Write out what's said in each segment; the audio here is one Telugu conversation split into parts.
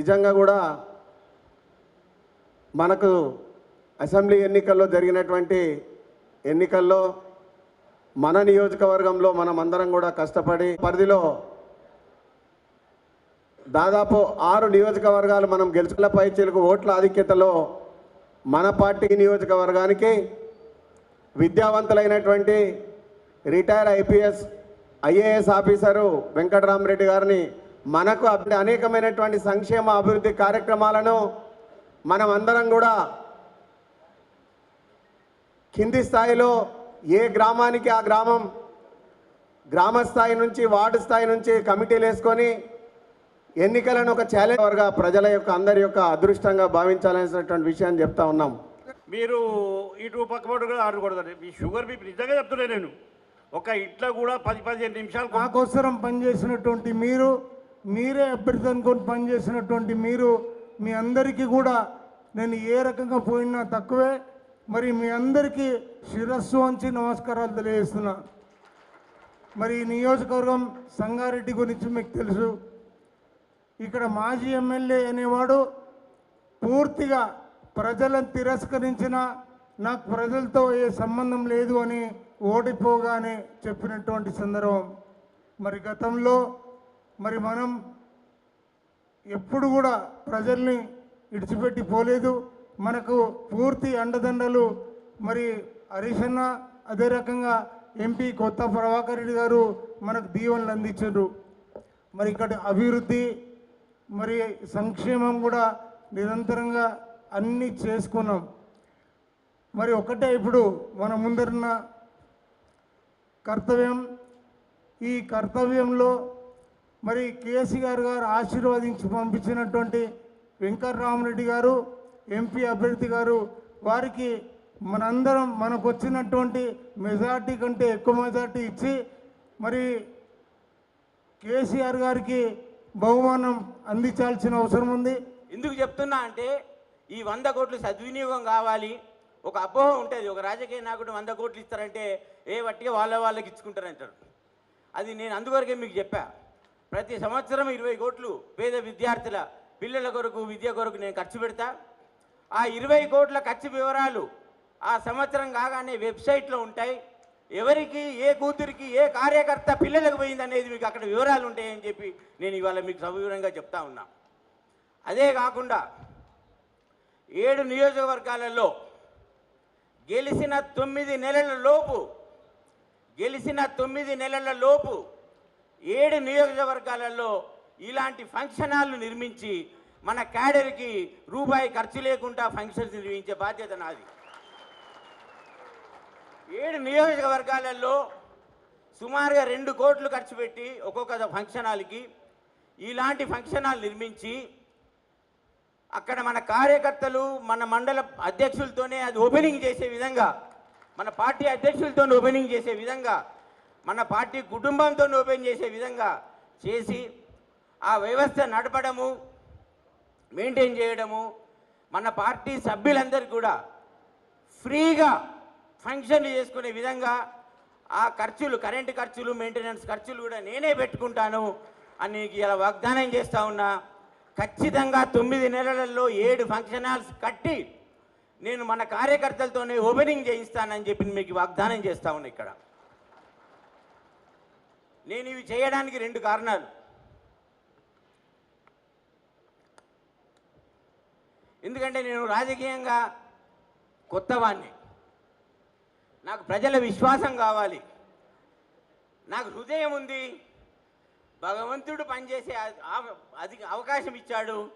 నిజంగా కూడా మనకు అసెంబ్లీ ఎన్నికల్లో జరిగినటువంటి ఎన్నికల్లో మన నియోజకవర్గంలో మనం అందరం కూడా కష్టపడి పరిధిలో దాదాపు ఆరు నియోజకవర్గాలు మనం గెలుచుకున్న పైచీలకు ఓట్ల ఆధిక్యతలో మన పార్టీ నియోజకవర్గానికి విద్యావంతులైనటువంటి retire IPS IAS officer Venkataramareddy గారిని మనకు అనేకమైనటువంటి సంక్షేమ అభివృద్ధి కార్యక్రమాలను మనం అందరం కూడా కింది స్థాయిలో ఏ గ్రామానికి ఆ గ్రామం గ్రామ స్థాయి నుంచి వార్డు స్థాయి నుంచి కమిటీలు వేసుకొని ఎన్నికలను ఒక ఛాలెంజ్ వర్గా ప్రజల యొక్క అందరి యొక్క అదృష్టంగా భావించాలనేటువంటి విషయాన్ని చెప్తా ఉన్నాం. మీరు ఇటు పక్కపడు కూడా ఆర్డర్ కొడతారు మీ షుగర్ బీపీ నిజంగా చెప్తున్నా నేను. ఒక ఇట్లా కూడా పది పదిహేను నిమిషాలు నాకోసరం పనిచేసినటువంటి మీరు మీరే అభ్యర్థి అనుకొని పనిచేసినటువంటి మీరు మీ అందరికీ కూడా నేను ఏ రకంగా పోయినా తక్కువే. మరి మీ అందరికీ శిరస్సు వంచి నమస్కారాలు తెలియజేస్తున్నా. మరి ఈ నియోజకవర్గం సంగారెడ్డి గురించి మీకు తెలుసు. ఇక్కడ మాజీ ఎమ్మెల్యే అనేవాడు పూర్తిగా ప్రజలను తిరస్కరించిన నాకు ప్రజలతో ఏ సంబంధం లేదు అని ఓడిపోగానే చెప్పినటువంటి సందర్భం. మరి గతంలో మరి మనం ఎప్పుడు కూడా ప్రజల్ని ఇడిచిపెట్టి పోలేదు. మనకు పూర్తి అండదండలు మరి హరీష్ అదే రకంగా ఎంపీ కొత్త ప్రభాకర్ రెడ్డి గారు మనకు దీవెనలు అందించారు. మరి ఇక్కడ అభివృద్ధి మరి సంక్షేమం కూడా నిరంతరంగా అన్నీ చేసుకున్నాం. మరి ఒకటే ఇప్పుడు మన ముందరున్న కర్తవ్యం. ఈ కర్తవ్యంలో మరి కేసీఆర్ గారు ఆశీర్వదించి పంపించినటువంటి వెంకటరామరెడ్డి గారు ఎంపీ అభ్యర్థి గారు వారికి మనందరం మనకు వచ్చినటువంటి మెజార్టీ కంటే ఎక్కువ మెజార్టీ ఇచ్చి మరి కేసీఆర్ గారికి బహుమానం అందించాల్సిన అవసరం ఉంది. ఎందుకు చెప్తున్నా అంటే ఈ వంద కోట్లు సద్వినియోగం కావాలి. ఒక అపోహ ఉంటుంది. ఒక రాజకీయ నాయకుడు వంద కోట్లు ఇస్తారంటే ఏ వట్టిగా వాళ్ళ వాళ్ళకి ఇచ్చుకుంటారంటారు. అది నేను అందువరకే మీకు చెప్పాను ప్రతి సంవత్సరం ఇరవై కోట్లు పేద విద్యార్థుల పిల్లల కొరకు విద్య కొరకు నేను ఖర్చు పెడతా. ఆ ఇరవై కోట్ల ఖర్చు వివరాలు ఆ సంవత్సరం కాగానే వెబ్సైట్లో ఉంటాయి. ఎవరికి ఏ కూతురికి ఏ కార్యకర్త పిల్లలకు పోయింది అనేది మీకు అక్కడ వివరాలు ఉంటాయని చెప్పి నేను ఇవాళ మీకు సవివరంగా చెప్తా ఉన్నా. అదే కాకుండా ఏడు నియోజకవర్గాలలో గెలిచిన తొమ్మిది నెలల లోపు గెలిచిన తొమ్మిది నెలల లోపు ఏడు నియోజకవర్గాలలో ఇలాంటి ఫంక్షన్ హాల్ను నిర్మించి మన క్యాడర్కి రూపాయి ఖర్చు లేకుండా ఫంక్షన్స్ నిర్వహించే బాధ్యత నాది. ఏడు నియోజకవర్గాలలో సుమారుగా రెండు కోట్లు ఖర్చు పెట్టి ఒక్కొక్క ఫంక్షన్ హాల్కి ఇలాంటి ఫంక్షన్ హాల్ నిర్మించి అక్కడ మన కార్యకర్తలు మన మండల అధ్యక్షులతోనే అది ఓపెనింగ్ చేసే విధంగా మన పార్టీ అధ్యక్షులతో ఓపెనింగ్ చేసే విధంగా మన పార్టీ కుటుంబంతో ఓపెన్ చేసే విధంగా చేసి ఆ వ్యవస్థ నడపడము మెయింటైన్ చేయడము మన పార్టీ సభ్యులందరూ కూడా ఫ్రీగా ఫంక్షన్లు చేసుకునే విధంగా ఆ ఖర్చులు కరెంటు ఖర్చులు మెయింటెనెన్స్ ఖర్చులు కూడా నేనే పెట్టుకుంటాను అని ఇలా వాగ్దానం చేస్తూ ఉన్నా. ఖచ్చితంగా తొమ్మిది నెలలలో ఏడు ఫంక్షన్ హాల్స్ కట్టి నేను మన కార్యకర్తలతోనే ఓపెనింగ్ చేయిస్తానని చెప్పి మీకు వాగ్దానం చేస్తా ఉన్నా ఇక్కడ. నేను ఇవి చేయడానికి రెండు కారణాలు. ఎందుకంటే నేను రాజకీయంగా కొత్తవాణ్ణి. నాకు ప్రజల విశ్వాసం కావాలి. నాకు హృదయం ఉంది. భగవంతుడు పనిచేసే అది అవకాశం ఇచ్చాడు.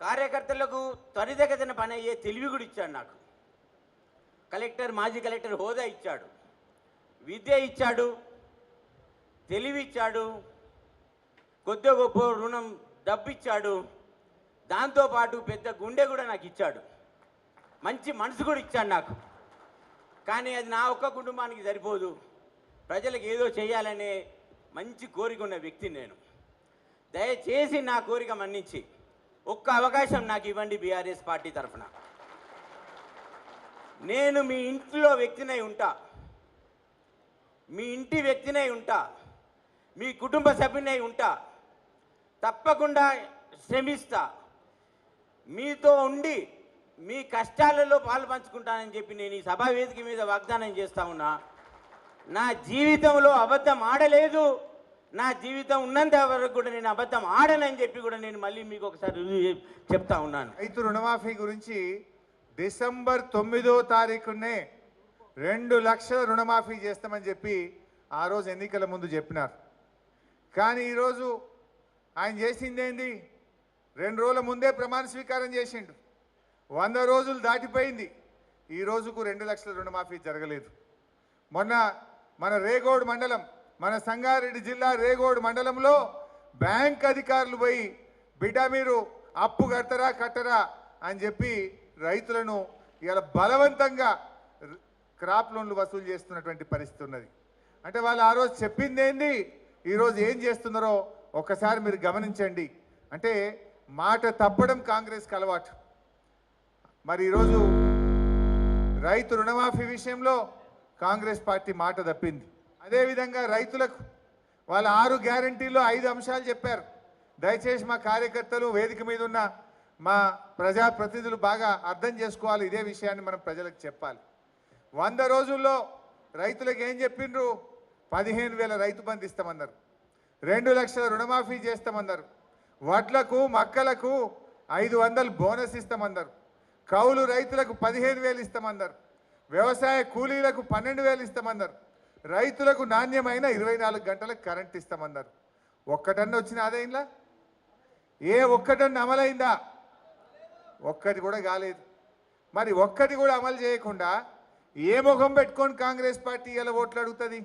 కార్యకర్తలకు త్వరితగతిన పని అయ్యే తెలివి కూడా ఇచ్చాడు నాకు. కలెక్టర్ మాజీ కలెక్టర్ హోదా ఇచ్చాడు. విద్య ఇచ్చాడు. తెలివిచ్చాడు. కొద్దిగా కొద్ది గొప్ప రుణం డబ్బు ఇచ్చాడు దాంతోపాటు పెద్ద గుండె కూడా నాకు ఇచ్చాడు. మంచి మనసు కూడా ఇచ్చాడు నాకు. కానీ అది నా ఒక్క కుటుంబానికి సరిపోదు. ప్రజలకు ఏదో చేయాలనే మంచి కోరిక ఉన్న వ్యక్తిని నేను. దయచేసి నా కోరిక మన్నించి ఒక్క అవకాశం నాకు ఇవ్వండి బీఆర్ఎస్ పార్టీ తరఫున. నేను మీ ఇంట్లో వ్యక్తినై ఉంటా. మీ ఇంటి వ్యక్తినై ఉంటా. మీ కుటుంబ సభ్యునై ఉంటా. తప్పకుండా శ్రమిస్తా. మీతో ఉండి మీ కష్టాలలో పాలు పంచుకుంటానని చెప్పి నేను ఈ సభా వేదిక మీద వాగ్దానం చేస్తా ఉన్నా. నా జీవితంలో అబద్ధం ఆడలేదు. నా జీవితం ఉన్నంత వరకు కూడా నేను అబద్ధం ఆడనని చెప్పి కూడా నేను మళ్ళీ మీకు ఒకసారి చెప్తా ఉన్నాను. రైతు రుణమాఫీ గురించి డిసెంబర్ తొమ్మిదో తారీఖునే రెండు లక్షల రుణమాఫీ చేస్తామని చెప్పి ఆ రోజు ఎన్నికల ముందు చెప్పినారు. కానీ ఈరోజు ఆయన చేసింది ఏంది రెండు రోజుల ముందే ప్రమాణ స్వీకారం చేసిండు. వంద రోజులు దాటిపోయింది. ఈ రోజుకు రెండు లక్షల రుణమాఫీ జరగలేదు. మొన్న మన రేగోడ్ మండలం మన సంగారెడ్డి జిల్లా రేగోడ్ మండలంలో బ్యాంక్ అధికారులు పోయి బిడ్డ మీరు అప్పు కట్టరా కట్టరా? అని చెప్పి రైతులను ఇలా బలవంతంగా క్రాప్ లోన్లు వసూలు చేస్తున్నటువంటి పరిస్థితి ఉన్నది. అంటే వాళ్ళు ఆ రోజు చెప్పింది ఏంది ఈరోజు ఏం చేస్తున్నారో ఒక్కసారి మీరు గమనించండి. అంటే మాట తప్పడం కాంగ్రెస్కి అలవాటు. మరి ఈరోజు రైతు రుణమాఫీ విషయంలో కాంగ్రెస్ పార్టీ మాట తప్పింది. అదేవిధంగా రైతులకు వాళ్ళ ఆరు గ్యారంటీలో ఐదు అంశాలు చెప్పారు. దయచేసి మా కార్యకర్తలు వేదిక మీద ఉన్న మా ప్రజాప్రతినిధులు బాగా అర్థం చేసుకోవాలి. ఇదే విషయాన్ని మనం ప్రజలకు చెప్పాలి. వంద రోజుల్లో రైతులకు ఏం చెప్పిండ్రు? పదిహేను వేల రైతు బంధు ఇస్తామన్నారు. రెండు లక్షల రుణమాఫీ చేస్తామన్నారు. వడ్లకు మక్కలకు ఐదు వందలు బోనస్ ఇస్తామన్నారు. కౌలు రైతులకు పదిహేను వేలు ఇస్తామన్నారు. వ్యవసాయ కూలీలకు పన్నెండు వేలు ఇస్తామన్నారు. రైతులకు నాణ్యమైన ఇరవై నాలుగు గంటలకు కరెంట్ ఇస్తామన్నారు. ఒక్కటన్నా వచ్చిన ఆదాయంలా? ఏ ఒక్కటన్నా అమలైందా? ఒక్కటి కూడా కాలేదు. మరి ఒక్కటి కూడా అమలు చేయకుండా ఏ ముఖం పెట్టుకొని కాంగ్రెస్ పార్టీ ఇలా ఓట్లు అడుగుతుంది?